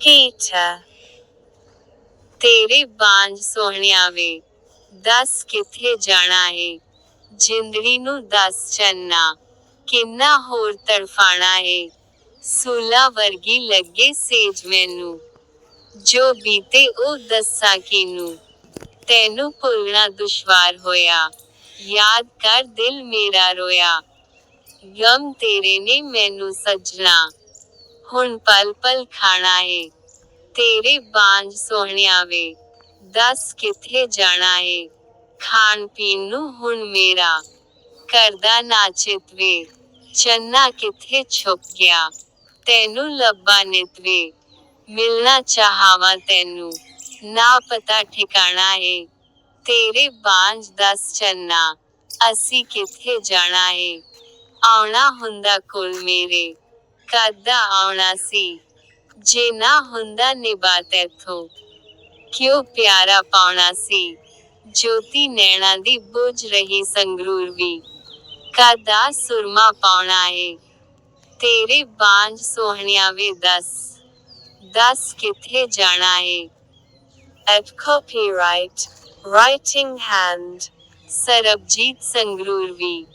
Peter, ਤੇਰੇ ਬਾਂਝ ਸੋਹਣਿਆ ਵੇ ਦੱਸ ਕਿੱਥੇ ਜਾਣਾ ਏ? ਜਿੰਦੜੀ ਨੂੰ ਦੱਸ ਚੰਨਾ ਕਿੰਨਾ ਹੋਰ ਤੜਫਾਣਾ ਏ? ਸੂਲਾ ਵਰਗੀ ਲੱਗੇ ਸੇਜ ਮੈਨੂੰ ਜੋ ਬੀਤੇ ਉਹ ਦੱਸਾਂ ਕਿਨੂੰ? ਤੈਨੂੰ ਭੁੱਲਣਾ ਦੁਸ਼ਵਾਰ ਹੋਇਆ ਯਾਦ ਕਰ ਦਿਲ ਮੇਰਾ ਰੋਇਆ। ਗਮ ਤੇਰੇ ਨੇ ਮੈਨੂੰ ਸੱਜਣਾ ਹੁਣ ਪਲ ਪਲ ਖਾਣਾ ਏ, ਤੇਰੇ ਬਾਂਝ ਸੋਹਣਿਆ ਵੇ ਦੱਸ ਕਿੱਥੇ ਜਾਣਾ ਏ? ਖਾਣ ਪੀਣ ਨੂੰ ਹੁਣ ਮੇਰਾ ਕਰਦਾ ਨਾ ਚਿਤਵੇ, ਚੰਨਾ ਕਿੱਥੇ ਛੁਪ ਗਿਆ? ਤੈਨੂੰ ਲੱਭਾ ਨਿਤ ਵੇ ਮਿਲਣਾ ਚਾਹਾਵਾਂ ਤੈਨੂੰ, ਨਾ ਪਤਾ ਠਿਕਾਣਾ ਏ। ਤੇਰੇ ਬਾਂਝ ਦੱਸ ਚੰਨਾ, ਅਸੀਂ ਕਿੱਥੇ ਜਾਣਾ ਏ? ਆਉਣਾ ਹੁੰਦਾ ਕੋਲ ਮੇਰੇ ਕਦਾ ਆਉਣਾ ਸੀ। ਜੇ ਨਾ ਹੁੰਦਾ ਨਿਭਾ ਤੈਥੋਂ ਕਿਉਂ ਪਿਆਰਾ ਪਾਉਣਾ ਸੀ? ਜੋਤੀ ਨੈਣਾ ਦੀ ਬੁਝ ਰਹੀ ਸੰਗਰੂਰ ਵੀ। ਕਦਾ ਸੁਰਮਾ ਪਾਉਣਾ ਏ? ਤੇਰੇ ਬਾਂਝ ਸੋਹਣਿਆ ਵੇ ਦੱਸ ਦੱਸ ਕਿੱਥੇ ਜਾਣਾ ਏ? At copyright, writing hand, Sarabjit Sangrur we.